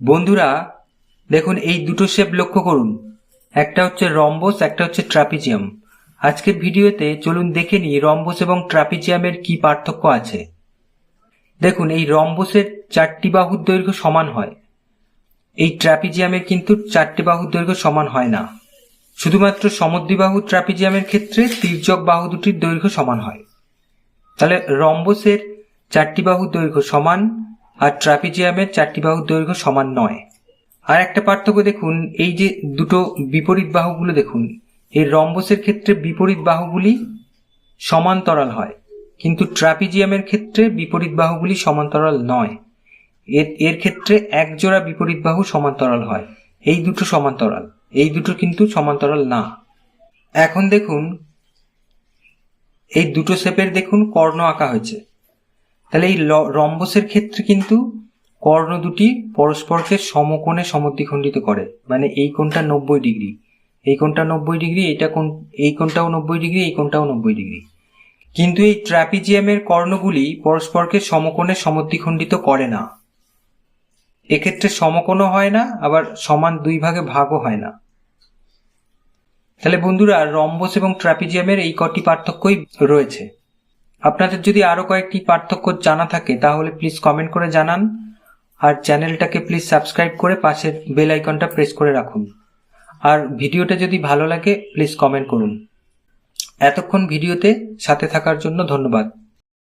বন্ধুরা, দেখুন, এই দুটো শেপ লক্ষ্য করুন। একটা হচ্ছে রম্বস একটা হচ্ছে ট্রাপিজিয়াম আজকের ভিডিওতে চলুন দেখে নিই রম্বস এবং ট্রাপিজিয়ামের কি পার্থক্য আছে। দেখুন, এই রম্বসের চারটি বাহুর দৈর্ঘ্য সমান হয়। এই ট্রাপিজিয়ামের কিন্তু চারটি বাহুর দৈর্ঘ্য সমান হয় না। শুধুমাত্র সমদ্বিবাহু ট্রাপিজিয়ামের ক্ষেত্রে তির্যক বাহু দুটির দৈর্ঘ্য সমান হয়। তাহলে রম্বসের চারটি বাহুর দৈর্ঘ্য সমান আর ট্রাপিজিয়ামের চারটি বাহুর দৈর্ঘ্য সমান নয়। আর একটা পার্থক্য দেখুন, এই যে দুটো বিপরীত বাহুগুলো দেখুন এই রম্বসের ক্ষেত্রে বিপরীত বাহুগুলি সমান্তরাল হয়, কিন্তু ট্রাপিজিয়ামের ক্ষেত্রে বিপরীত বাহুগুলি সমান্তরাল নয়। এর এর ক্ষেত্রে একজোড়া বিপরীত বাহু সমান্তরাল হয়, এই দুটো সমান্তরাল, এই দুটো কিন্তু সমান্তরাল না। এখন দেখুন, এই দুটো শেপের দেখুন, কর্ণ আঁকা হয়েছে। তাহলে এই রম্বসের ক্ষেত্রে কিন্তু কর্ণ দুটি পরস্পরকে সমকোণে সমদ্বিখণ্ডিত করে। মানে এই কোণটা নব্বই ডিগ্রি। এই কোণটা নব্বই ডিগ্রি, এটা কোণ এই কোণটাও নব্বই ডিগ্রি, এই কোণটাও নব্বই ডিগ্রি। কিন্তু এই ট্র্যাপিজিয়ামের কর্ণগুলি পরস্পরকে সমকোণে সমদ্বিখণ্ডিত করে না। এক্ষেত্রে সমকোণও হয় না, আবার সমান দুই ভাগে ভাগও হয় না। তাহলে বন্ধুরা, রম্বস এবং ট্র্যাপিজিয়ামের এই কটি পার্থক্যই রয়েছে। আপনাদের যদি আরও কয়েকটি পার্থক্য জানা থাকে, তাহলে প্লিজ কমেন্ট করে জানান। আর চ্যানেলটাকে প্লিজ সাবস্ক্রাইব করে পাশের বেল আইকনটা প্রেস করে রাখুন। আর ভিডিওটা যদি ভালো লাগে প্লিজ কমেন্ট করুন। এতক্ষণ ভিডিওতে সাথে থাকার জন্য ধন্যবাদ।